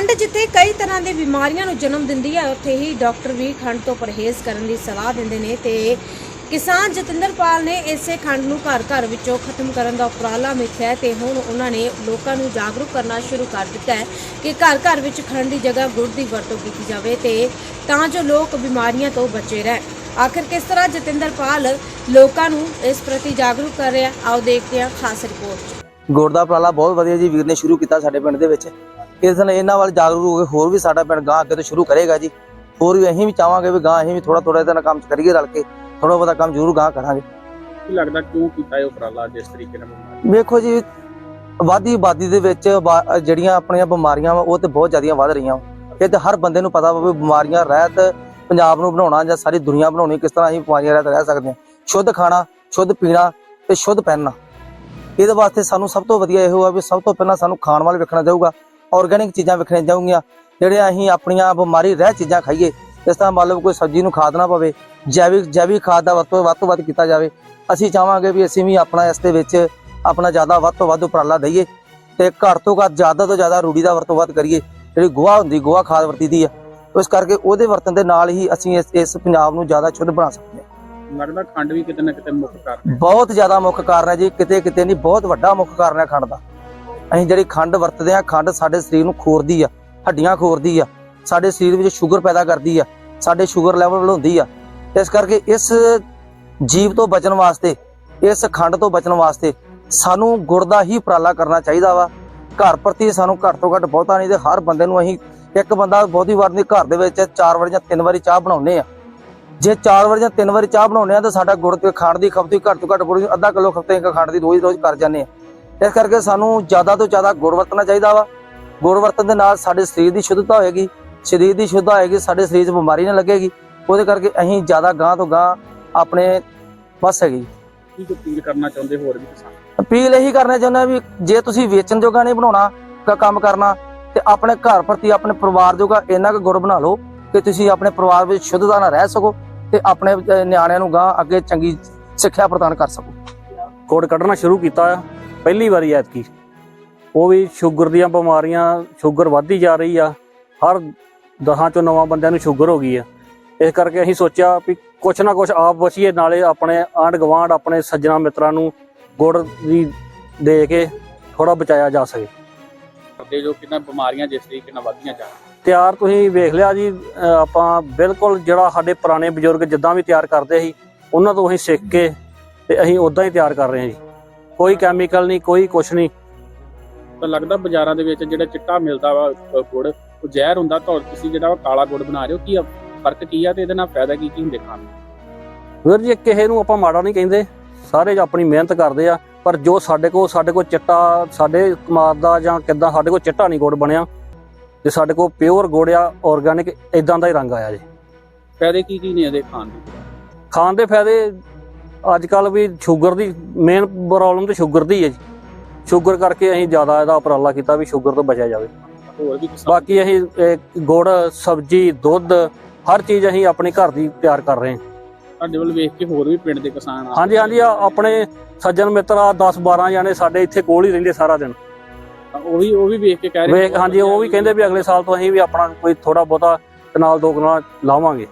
ਖੰਡ ਜਿੱਥੇ ਕਈ ਤਰ੍ਹਾਂ ਦੇ ਬਿਮਾਰੀਆਂ ਨੂੰ ਜਨਮ ਦਿੰਦੀ ਹੈ ਉੱਥੇ ਹੀ ਡਾਕਟਰ ਵੀ ਖੰਡ ਤੋਂ ਪਰਹੇਜ਼ ਕਰਨ ਦੀ ਸਲਾਹ ਦਿੰਦੇ ਨੇ ਤੇ ਕਿਸਾਨ ਜਤਿੰਦਰਪਾਲ ਨੇ ਇਸੇ ਖੰਡ ਨੂੰ ਘਰ ਘਰ ਵਿੱਚੋਂ ਖਤਮ ਕਰਨ ਦਾ ਉਪਰਾਲਾ ਮਿੱਥਿਆ ਤੇ ਹੁਣ ਉਹਨਾਂ ਨੇ ਲੋਕਾਂ ਨੂੰ ਜਾਗਰੂਕ ਕਰਨਾ ਸ਼ੁਰੂ ਕਰ ਦਿੱਤਾ ਹੈ ਕਿ ਘਰ ਘਰ ਵਿੱਚ ਖੰਡ ਦੀ ਜਗ੍ਹਾ ਗੁੜ ਦੀ ਵਰਤੋਂ ਕੀਤੀ ਜਾਵੇ ਤੇ ਤਾਂ ਜੋ ਲੋਕ ਬਿਮਾਰੀਆਂ ਤੋਂ ਬਚੇ ਰਹਿਣ। ਆਖਿਰ ਕਿਸ ਤਰ੍ਹਾਂ ਜਤਿੰਦਰਪਾਲ ਲੋਕਾਂ ਨੂੰ ਇਸ ਪ੍ਰਤੀ ਜਾਗਰੂਕ ਕਰ ਰਿਹਾ ਆਓ ਦੇਖਦੇ ਹਾਂ ਖਾਸ ਰਿਪੋਰਟ। ਗੁੜ ਦਾ ਉਪਰਾਲਾ ਬਹੁਤ ਵਧੀਆ ਜੀ, ਵੀਰ ਨੇ ਸ਼ੁਰੂ ਕੀਤਾ ਸਾਡੇ ਪਿੰਡ ਦੇ ਵਿੱਚ। ਇਸ ਨਾਲ ਇਹਨਾਂ ਵੱਲ ਜਾਗਰੂਕ ਹੋ ਕੇ ਹੋਰ ਵੀ ਸਾਡਾ ਪਿੰਡ ਗਾਂ ਅੱਗੇ ਤੋਂ ਸ਼ੁਰੂ ਕਰੇਗਾ ਜੀ। ਹੋਰ ਵੀ ਅਸੀਂ ਵੀ ਚਾਹਾਂਗੇ ਵੀ ਗਾਂ ਅਸੀਂ ਵੀ ਥੋੜਾ ਥੋੜਾ ਇਹਦਾ ਨਾਲ ਕੰਮ ਕਰੀਏ ਰਲ ਕੇ ਥੋੜਾ ਬਹੁਤਾ ਕੰਮ ਜ਼ਰੂਰ ਗਾਂ ਕਰਾਂਗੇ। ਕੀ ਲੱਗਦਾ ਕਿਉਂ ਕੀਤਾ ਇਹ ਉਪਰਾਲਾ ਜਿਸ ਤਰੀਕੇ ਨਾਲ ਵੇਖੋ ਜੀ ਵਾਦੀ ਆਬਾਦੀ ਦੇ ਵਿੱਚ ਜਿਹੜੀਆਂ ਆਪਣੀਆਂ ਬਿਮਾਰੀਆਂ ਵਾ ਉਹ ਤੇ ਬਹੁਤ ਜ਼ਿਆਦੀਆਂ ਵੱਧ ਰਹੀਆਂ। ਇਹ ਤੇ ਹਰ ਬੰਦੇ ਨੂੰ ਪਤਾ ਵਾ ਵੀ ਬਿਮਾਰੀਆਂ ਰਹਿਤ ਪੰਜਾਬ ਨੂੰ ਬਣਾਉਣਾ ਜਾਂ ਸਾਰੀ ਦੁਨੀਆ ਬਣਾਉਣੀ ਕਿਸ ਤਰ੍ਹਾਂ ਅਸੀਂ ਬਿਮਾਰੀਆਂ ਰਹਿਤ ਰਹਿ ਸਕਦੇ ਹਾਂ। ਸ਼ੁੱਧ ਖਾਣਾ ਸ਼ੁੱਧ ਪੀਣਾ ਤੇ ਸ਼ੁੱਧ ਪਹਿਨਣਾ। ਇਹਦੇ ਵਾਸਤੇ ਸਾਨੂੰ ਸਭ ਤੋਂ ਵਧੀਆ ਇਹੋ ਆ ਵੀ ਸਭ ਤੋਂ ਪਹਿਲਾਂ ਸਾਨੂੰ ਖਾਣ ਵੱਲ ਵੇਖਣਾ ਚਾਹੂਗਾ ਆਰਗੈਨਿਕ ਚੀਜ਼ਾਂ ਵੇਖਣੀਆਂ ਚਾਹੂਗੀਆਂ ਜਿਹੜੇ ਅਸੀਂ ਆਪਣੀਆਂ ਬਿਮਾਰੀ ਰਹਿ ਚੀਜ਼ਾਂ ਖਾਈਏ ਇਸ ਤਰ੍ਹਾਂ ਮੰਨ ਲਓ ਕੋਈ ਸਬਜ਼ੀ ਨੂੰ ਖਾਦ ਨਾ ਪਵੇ ਜੈਵਿਕ ਜੈਵਿਕ ਖਾਦ ਦਾ ਵਰਤੋਂ ਵੱਧ ਤੋਂ ਵੱਧ ਕੀਤਾ ਜਾਵੇ। ਅਸੀਂ ਚਾਹਾਂਗੇ ਵੀ ਅਸੀਂ ਵੀ ਆਪਣਾ ਇਸ ਦੇ ਵਿੱਚ ਆਪਣਾ ਜ਼ਿਆਦਾ ਵੱਧ ਤੋਂ ਵੱਧ ਉਪਰਾਲਾ ਦਈਏ ਤੇ ਘੱਟ ਤੋਂ ਘੱਟ ਜ਼ਿਆਦਾ ਤੋਂ ਜ਼ਿਆਦਾ ਰੂੜੀ ਦਾ ਵਰਤੋਂ ਵੱਧ ਕਰੀਏ। ਜਿਹੜੀ ਗੋਹਾ ਹੁੰਦੀ ਗੋਹਾ ਖਾਦ ਵਰਤੀਦੀ ਆ ਇਸ ਕਰਕੇ ਉਹਦੇ ਵਰਤਨ ਦੇ ਨਾਲ ਹੀ ਅਸੀਂ ਇਸ ਇਸ ਪੰਜਾਬ ਨੂੰ ਜ਼ਿਆਦਾ ਸ਼ੁੱਧ ਬਣਾ ਸਕਦੇ ਹਾਂ। ਲੱਗਦਾ ਖੰਡ ਵੀ ਕਿਤੇ ਨਾ ਕਿਤੇ ਮੁੱਖ ਕਾਰਨ ਹੈ। ਬਹੁਤ ਜ਼ਿਆਦਾ ਮੁੱਖ ਕਾਰਨ ਹੈ ਜੀ ਕਿਤੇ ਕਿਤੇ ਨਹੀਂ ਬਹੁਤ ਵੱਡਾ ਮੁੱਖ ਕਾਰਨ ਹੈ ਖੰਡ ਦਾ। ਅਸੀਂ ਜਿਹੜੀ ਖੰਡ ਵਰਤਦੇ ਆ ਖੰਡ ਸਾਡੇ ਸਰੀਰ ਨੂੰ ਖੋਰਦੀ ਆ, ਹੱਡੀਆਂ ਖੋਰਦੀ ਆ, ਸਾਡੇ ਸਰੀਰ ਵਿੱਚ ਸ਼ੂਗਰ ਪੈਦਾ ਕਰਦੀ ਆ, ਸਾਡੇ ਸ਼ੂਗਰ ਲੈਵਲ ਵਧਾਉਂਦੀ ਆ। ਇਸ ਕਰਕੇ ਇਸ ਜੀਵ ਤੋਂ ਬਚਣ ਵਾਸਤੇ, ਇਸ ਖੰਡ ਤੋਂ ਬਚਣ ਵਾਸਤੇ ਸਾਨੂੰ ਗੁੜ ਦਾ ਹੀ ਉਪਰਾਲਾ ਕਰਨਾ ਚਾਹੀਦਾ ਵਾ। ਘਰ ਪ੍ਰਤੀ ਸਾਨੂੰ ਘੱਟ ਤੋਂ ਘੱਟ ਬਹੁਤਾ ਨਹੀਂ ਤੇ ਹਰ ਬੰਦੇ ਨੂੰ ਅਸੀਂ ਇੱਕ ਬੰਦਾ ਬਹੁਤੀ ਵਾਰ ਨਹੀਂ, ਘਰ ਦੇ ਵਿੱਚ ਚਾਰ ਵਾਰ ਜਾਂ ਤਿੰਨ ਵਾਰੀ ਚਾਹ ਬਣਾਉਂਦੇ ਆ। ਜੇ ਚਾਰ ਵਾਰ ਜਾਂ ਤਿੰਨ ਵਾਰੀ ਚਾਹ ਬਣਾਉਂਦੇ ਆ ਤਾਂ ਸਾਡਾ ਗੁੜ ਤੇ ਖੰਡ ਦੀ ਖਪਤ ਘੱਟ ਤੋਂ ਘੱਟ ਗੁੜ ਅੱਧਾ ਕਿਲੋ ਖਪਤ ਇੱਕ ਖੰਡ ਦੀ ਰੋਜ਼ ਰੋਜ਼ ਕਰ ਜਾਂਦੇ ਆ। ਇਸ ਕਰਕੇ ਸਾਨੂੰ ਜ਼ਿਆਦਾ ਤੋਂ ਜ਼ਿਆਦਾ ਗੁੜ ਵਰਤਣਾ ਚਾਹੀਦਾ ਵਾ। ਗੁੜ ਵਰਤਣ ਦੇ ਨਾਲ ਸਾਡੇ ਸਰੀਰ ਦੀ ਸ਼ੁੱਧਤਾ ਹੋਏਗੀ। ਸਰੀਰ ਦੀ ਸ਼ੁੱਧਤਾ ਹੋਏਗੀ ਸਾਡੇ ਸਰੀਰ 'ਚ ਬਿਮਾਰੀ ਨਾ ਲੱਗੇਗੀ। ਉਹਦੇ ਕਰਕੇ ਅਸੀਂ ਜ਼ਿਆਦਾ ਗਾਂ ਤੋਂ ਗਾਂ ਆਪਣੇ ਬਸ ਹੈਗੀ। ਕੀ ਅਪੀਲ ਕਰਨਾ ਚਾਹੁੰਦੇ ਹੋਰ ਵੀ ਕਿਸਾਨ? ਅਪੀਲ ਇਹੀ ਕਰਨਾ ਚਾਹੁੰਦਾ ਵੀ ਜੇ ਤੁਸੀਂ ਵੇਚਣ ਜੋਗਾ ਨਹੀਂ ਬਣਾਉਣਾ ਕ- ਕੰਮ ਕਰਨਾ ਤੇ ਆਪਣੇ ਘਰ ਪ੍ਰਤੀ ਆਪਣੇ ਪਰਿਵਾਰ ਜੋਗਾ ਇੰਨਾ ਕੁ ਗੁੜ ਬਣਾ ਲਓ ਕਿ ਤੁਸੀਂ ਆਪਣੇ ਪਰਿਵਾਰ ਵਿੱਚ ਸ਼ੁੱਧਤਾ ਨਾਲ ਰਹਿ ਸਕੋ ਤੇ ਆਪਣੇ ਨਿਆਣਿਆਂ ਨੂੰ ਗਾਂ ਅੱਗੇ ਚੰਗੀ ਸਿੱਖਿਆ ਪ੍ਰਦਾਨ ਕਰ ਸਕੋ। ਗੁੜ ਕੱਢਣਾ ਸ਼ੁਰੂ ਕੀਤਾ ਆ। ਪਹਿਲੀ ਵਾਰੀ ਐਤਕੀ। ਉਹ ਵੀ ਸ਼ੂਗਰ ਦੀਆਂ ਬਿਮਾਰੀਆਂ ਸ਼ੂਗਰ ਵੱਧਦੀ ਜਾ ਰਹੀ ਆ। ਹਰ ਦਹਾਂ ਚੋਂ ਨਵਾਂ ਬੰਦਿਆਂ ਨੂੰ ਸ਼ੂਗਰ ਹੋ ਗਈ ਆ। ਇਸ ਕਰਕੇ ਅਸੀਂ ਸੋਚਿਆ ਵੀ ਕੁਛ ਨਾ ਕੁਛ ਆਪ ਬਚੀਏ ਨਾਲੇ ਆਪਣੇ ਆਂਢ ਗਵਾਂਢ ਆਪਣੇ ਸੱਜਣਾ ਮਿੱਤਰਾਂ ਨੂੰ ਗੁੜ ਦੀ ਦੇ ਕੇ ਥੋੜਾ ਬਚਾਇਆ ਜਾ ਸਕੇ। ਕਰਦੇ ਜੋ ਕਿੰਨਾ ਬਿਮਾਰੀਆਂ ਜਿਸ ਤਰੀਕੇ ਨਾਲ ਵੱਧਦੀਆਂ ਜਾ ਰਹੀਆਂ। ਤਿਆਰ ਤੁਸੀਂ ਵੇਖ ਲਿਆ ਜੀ ਆਪਾਂ ਬਿਲਕੁਲ ਜਿਹੜਾ ਸਾਡੇ ਪੁਰਾਣੇ ਬਜ਼ੁਰਗ ਜਿੱਦਾਂ ਵੀ ਤਿਆਰ ਕਰਦੇ ਸੀ ਉਹਨਾਂ ਤੋਂ ਅਸੀਂ ਸਿੱਖ ਕੇ ਤੇ ਅਸੀਂ ਉਦਾਂ ਹੀ ਤਿਆਰ ਕਰ ਰਹੇ ਹਾਂ ਜੀ। ਕੋਈ ਕੈਮੀਕਲ ਨਹੀਂ ਕੋਈ ਕੁਛ ਨਹੀਂ। ਤਾਂ ਲੱਗਦਾ ਬਾਜ਼ਾਰਾਂ ਦੇ ਵਿੱਚ ਜਿਹੜਾ ਚਿੱਟਾ ਮਿਲਦਾ ਵਾ ਅ, ਗੁੜ ਉਹ ਜ਼ਹਿਰ ਹੁੰਦਾ ਤਾਂ ਤੁਸੀਂ ਜਿਹੜਾ ਉਹ ਕਾਲਾ ਗੁੜ ਬਣਾ ਰਹੇ ਹੋ ਕੀ ਆ- ਫ਼ਰਕ ਕੀ ਆ ਤੇ ਇਹਦੇ ਨਾਲ ਫਾਇਦਾ ਕੀ ਕੀ ਹੁੰਦੇ ਖਾਣ ਨੂੰ? ਵੀਰ ਜੀ ਕਿਸੇ ਨੂੰ ਆਪਾਂ ਮਾੜਾ ਨਹੀਂ ਕਹਿੰਦੇ। ਸਾਰੇ ਆਪਣੀ ਮਿਹਨਤ ਕਰਦੇ ਆ ਪਰ ਜੋ ਸਾਡੇ ਕੋਲ ਸਾਡੇ ਕੋਲ ਚਿੱਟਾ ਸਾਡੇ ਕਮਾਦ ਦਾ ਜਾਂ ਕਿੱਦਾਂ ਸਾਡੇ ਕੋਲ ਚਿੱਟਾ ਨਹੀਂ ਗੁੜ ਬਣਿਆ। ਤੇ ਸਾਡੇ ਕੋਲ ਪਿਓਰ ਗੁੜ ਆ ਆਰਗੈਨਿਕ ਇਦਾਂ ਦਾ ਹੀ ਰੰਗ ਆਇਆ ਜੀ। ਫਾਇਦੇ ਕੀ ਕੀ ਨੇ ਇਹਦੇ ਖਾਣ ਦੇ? ਖਾਣ ਦੇ ਫਾਇਦੇ ਅੱਜ ਕੱਲ ਵੀ ਸ਼ੂਗਰ ਦੀ ਮੇਨ ਪ੍ਰੋਬਲਮ ਤੇ ਸ਼ੂਗਰ ਦੀ ਹੈ ਜੀ। ਸ਼ੂਗਰ ਕਰਕੇ ਅਸੀਂ ਜ਼ਿਆਦਾ ਇਹਦਾ ਉਪਰਾਲਾ ਕੀਤਾ ਵੀ ਸ਼ੂਗਰ ਤੋਂ ਬਚਿਆ ਜਾਵੇ। ਹੋਰ ਵੀ ਕਿਸਾਨ ਬਾਕੀ ਅਸੀਂ ਇਹ ਗੁੜ ਸਬਜ਼ੀ ਦੁੱਧ ਹਰ ਚੀਜ਼ ਅਸੀਂ ਆਪਣੇ ਘਰ ਦੀ ਤਿਆਰ ਕਰ ਰਹੇ ਹਾਂ। ਤੁਹਾਡੇ ਵੱਲ ਵੇਖ ਕੇ ਹੋਰ ਵੀ ਪਿੰਡ ਦੇ ਕਿਸਾਨ ਆ ਹਾਂਜੀ ਹਾਂਜੀ ਆਪਣੇ ਸੱਜਣ ਮਿੱਤਰ ਆ 10 12 ਜਾਣੇ ਸਾਡੇ ਇੱਥੇ ਕੋਲ ਹੀ ਰਹਿੰਦੇ ਸਾਰਾ ਦਿਨ। ਤਾਂ ਉਹ ਵੀ ਉਹ ਵੀ ਵੇਖ ਕੇ ਕਹਿ ਰਹੇ ਵੇਖ ਹਾਂਜੀ ਉਹ ਵੀ ਕਹਿੰਦੇ ਵੀ ਅਗਲੇ ਸਾਲ ਤੋਂ ਅਸੀਂ ਵੀ ਆਪਣਾ ਕੋਈ ਥੋੜਾ ਬਹੁਤਾ ਕਨਾਲ ਦੋ ਕਨਾਲ ਲਾਵਾਂਗੇ।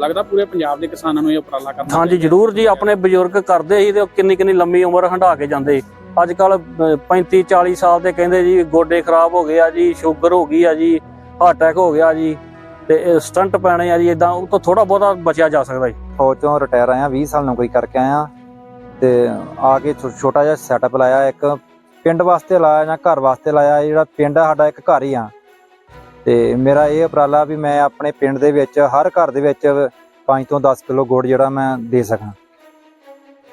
ਲੱਗਦਾ ਪੂਰੇ ਪੰਜਾਬ ਦੇ ਕਿਸਾਨਾਂ ਨੂੰ ਇਹ ਉਪਰਾਲਾ ਕਰਨਾ ਹਾਂਜੀ। ਜ਼ਰੂਰ ਜੀ ਆਪਣੇ ਬਜ਼ੁਰਗ ਕਰਦੇ ਸੀ ਤੇ ਉਹ ਕਿੰਨੀ ਕਿੰਨੀ ਲੰਮੀ ਉਮਰ ਹੰਢਾ ਕੇ ਜਾਂਦੇ ਅੱਜ ਕੱਲ 35 40 ਸਾਲ ਦੇ ਕਹਿੰਦੇ ਜੀ ਗੋਡੇ ਖਰਾਬ ਹੋ ਗਏ ਆ ਜੀ ਸ਼ੂਗਰ ਹੋ ਗਈ ਆ ਜੀ ਹਾਰਟ ਅਟੈਕ ਹੋ ਗਿਆ ਜੀ ਤੇ ਸਟੰਟ ਪੈਣੇ ਆ ਜੀ ਇਦਾਂ ਉਹ ਤੋਂ ਥੋੜਾ ਬਹੁਤਾ ਬਚਿਆ ਜਾ ਸਕਦਾ ਜੀ। ਫੌਜ ਚੋਂ ਰਿਟਾਇਰ ਆਇਆ 20 ਸਾਲ ਨੌਕਰੀ ਕਰਕੇ ਆਇਆ ਤੇ ਆ ਕੇ ਛੋਟਾ ਜਿਹਾ ਸੈਟਅਪ ਲਾਇਆ ਇੱਕ ਪਿੰਡ ਵਾਸਤੇ ਲਾਇਆ ਜਾਂ ਘਰ ਵਾਸਤੇ ਲਾਇਆ ਜਿਹੜਾ ਪਿੰਡ ਆ ਸਾਡਾ ਇੱਕ ਘਰ ਹੀ ਆ। ਤੇ ਮੇਰਾ ਇਹ ਉਪਰਾਲਾ ਵੀ ਮੈਂ ਆਪਣੇ ਪਿੰਡ ਦੇ ਵਿੱਚ ਹਰ ਘਰ ਦੇ ਵਿੱਚ 5 ਤੋਂ 10 ਕਿਲੋ ਗੁੜ ਜਿਹੜਾ ਮੈਂ ਦੇ ਸਕਾਂ।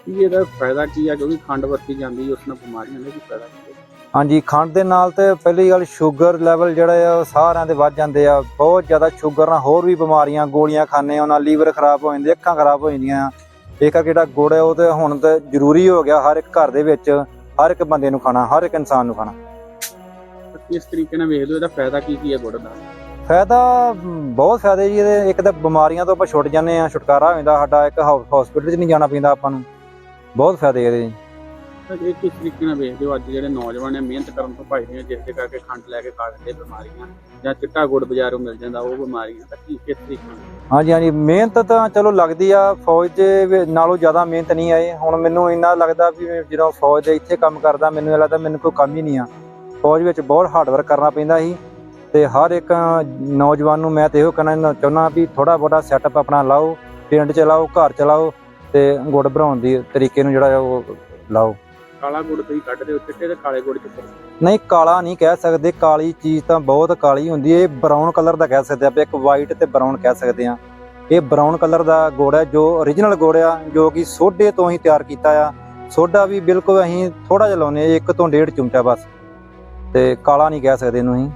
ਇਹਦਾ ਫਾਇਦਾ ਕੀ ਆ? ਵੀ ਖੰਡ ਵਰਤੀ ਜਾਂਦੀ ਉਸ ਨਾਲ ਬਿਮਾਰੀਆਂ ਦਾ ਕੀ ਫਾਇਦਾ ਕੀ? ਹਾਂਜੀ ਖੰਡ ਦੇ ਨਾਲ ਤੇ ਪਹਿਲੀ ਗੱਲ ਸ਼ੂਗਰ ਲੈਵਲ ਜਿਹੜਾ ਆ ਸਾਰਿਆਂ ਦੇ ਵੱਧ ਜਾਂਦੇ ਆ। ਬਹੁਤ ਜ਼ਿਆਦਾ ਸ਼ੂਗਰ ਨਾਲ ਹੋਰ ਵੀ ਬਿਮਾਰੀਆਂ ਗੋਲੀਆਂ ਖਾਣੇ ਉਹਨਾਂ ਲੀਵਰ ਖਰਾਬ ਹੋ ਜਾਂਦੇ ਅੱਖਾਂ ਖਰਾਬ ਹੋ ਜਾਂਦੀਆਂ। ਇਹ ਕਰਕੇ ਜਿਹੜਾ ਗੁੜ ਹੈ ਉਹ ਤੇ ਹੁਣ ਤੇ ਜ਼ਰੂਰੀ ਹੋ ਗਿਆ ਹਰ ਇੱਕ ਘਰ ਦੇ ਵਿੱਚ ਹਰ ਇੱਕ ਬੰਦੇ ਨੂੰ ਖਾਣਾ ਹਰ ਇੱਕ ਇਨਸਾਨ ਨੂੰ ਖਾਣਾ। ਕਿਸ ਤਰੀਕੇ ਨਾਲ ਵੇਖ ਲਓ ਇਹਦਾ ਫਾਇਦਾ ਕੀ ਕੀ ਹੈ ਗੁੜ ਦਾ? ਫਾਇਦਾ ਬਹੁਤ ਫਾਇਦੇ ਜੀ ਇਹਦੇ। ਇੱਕ ਤਾਂ ਬਿਮਾਰੀਆਂ ਤੋਂ ਆਪਾਂ ਛੁੱਟ ਜਾਂਦੇ ਆ ਛੁਟਕਾਰਾ ਹੋ ਜਾਂਦਾ। ਸਾਡਾ ਇੱਕ ਹਸਪੀਟਲ 'ਚ ਨਹੀਂ ਜਾਣਾ ਪੈਂਦਾ ਆਪਾਂ ਨੂੰ। ਬਹੁਤ ਫਾਇਦੇ ਇਹਦੇ ਜੀ। ਇਹ ਕਿਸ ਤਰੀਕੇ ਨਾਲ ਵੇਖਦੇ ਹੋ? ਅੱਜ ਜਿਹੜੇ ਨੌਜਵਾਨ ਨੇ ਮਿਹਨਤ ਕਰਨ ਤੋਂ ਭੱਜਦੇ ਨੇ ਜਿਸ ਦੇ ਕਰਕੇ ਖੰਡ ਲੈ ਕੇ ਖਾ ਲੈਂਦੇ ਬਿਮਾਰੀਆਂ ਜਾਂ ਚਿੱਟਾ ਗੁੜ ਬਾਜ਼ਾਰੋਂ ਮਿਲ ਜਾਂਦਾ ਉਹ ਬਿਮਾਰੀਆਂ ਤਾਂ ਕੀ ਕਿਸ ਤਰੀਕੇ ਨਾਲ? ਹਾਂਜੀ ਹਾਂਜੀ। ਮਿਹਨਤ ਤਾਂ ਚਲੋ ਲੱਗਦੀ ਆ ਫੌਜ ਦੇ ਨਾਲੋਂ ਜ਼ਿਆਦਾ ਮਿਹਨਤ ਨਹੀਂ ਆਏ। ਹੁਣ ਮੈਨੂੰ ਇੰਨਾ ਲੱਗਦਾ ਵੀ ਜਦੋਂ ਫੌਜ ਦੇ ਇੱਥੇ ਕੰਮ ਕਰਦਾ ਮੈਨੂੰ ਲੱਗਦਾ ਮੈਨੂੰ ਕੋਈ ਕੰਮ ਹੀ ਨਹੀਂ ਆ। ਫੌਜ ਵਿੱਚ ਬਹੁਤ ਹਾਰਡ ਵਰਕ ਕਰਨਾ ਪੈਂਦਾ ਸੀ ਤੇ ਹਰ ਇੱਕ ਨੌਜਵਾਨ ਨੂੰ ਮੈਂ ਤੇ ਇਹੋ ਕਹਿਣਾ ਚਾਹੁੰਦਾ ਵੀ ਥੋੜਾ ਬਹੁਤਾ ਸੈਟਅਪ ਆਪਣਾ ਲਾਓ ਪਿੰਡ ਚ ਲਾਓ ਘਰ ਚ ਲਾਓ ਤੇ ਗੁੜ ਬਣਾਉਣ ਦੀ ਤਰੀਕੇ ਨੂੰ ਜਿਹੜਾ ਉਹ ਲਾਓ। ਕਾਲਾ ਗੁੜ ਤੁਸੀਂ ਕੱਢਦੇ ਹੋ ਚਿੱਟੇ ਤੇ ਕਾਲੇ ਗੁੜ ਚ ਨਹੀਂ ਕਾਲਾ ਨਹੀਂ ਕਹਿ ਸਕਦੇ ਕਾਲੀ ਚੀਜ਼ ਤਾਂ ਬਹੁਤ ਕਾਲੀ ਹੁੰਦੀ ਹੈ। ਇਹ ਬਰਾਊਨ ਕਲਰ ਦਾ ਕਹਿ ਸਕਦੇ ਆਪਾਂ ਇੱਕ ਵਾਈਟ ਤੇ ਬਰਾਊਨ ਕਹਿ ਸਕਦੇ ਆ ਇਹ ਬਰਾਊਨ ਕਲਰ ਦਾ ਗੁੜ ਹੈ ਜੋ origignal ਗੁੜ ਆ ਜੋ ਕਿ ਸੋਡੇ ਤੋਂ ਹੀ ਤਿਆਰ ਕੀਤਾ ਆ। ਸੋਡਾ ਵੀ ਬਿਲਕੁਲ ਅਸੀਂ ਥੋੜਾ ਜਿਹਾ ਲਾਉਨੇ ਆ ਇੱਕ ਤੋਂ ਡੇਢ ਚਮਚਾ ਬਸ। ਤੇ ਕਾਲਾ ਨਹੀਂ ਕਹਿ ਸਕਦੇ ਇਹਨੂੰ ਅਸੀਂ।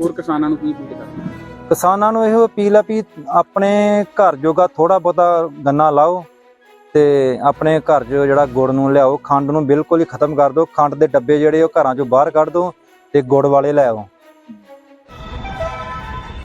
ਹੋਰ ਕਿਸਾਨਾਂ ਨੂੰ ਕੀ ਅਪੀਲ ਕਰਦੇ ਕਿਸਾਨਾਂ ਨੂੰ ਇਹੋ ਅਪੀਲ ਆ ਵੀ ਆਪਣੇ ਘਰ ਜੋਗਾ ਥੋੜਾ ਬਹੁਤਾ ਗੰਨਾ ਲਾਓ ਤੇ ਆਪਣੇ ਘਰ ਜੋ ਜਿਹੜਾ ਗੁੜ ਨੂੰ ਲਿਆਓ ਖੰਡ ਨੂੰ ਬਿਲਕੁਲ ਹੀ ਖਤਮ ਕਰ ਦਿਓ। ਖੰਡ ਦੇ ਡੱਬੇ ਜਿਹੜੇ ਉਹ ਘਰਾਂ ਚੋਂ ਬਾਹਰ ਕੱਢ ਦਿਓ ਤੇ ਗੁੜ ਵਾਲੇ ਲੈ ਆਓ।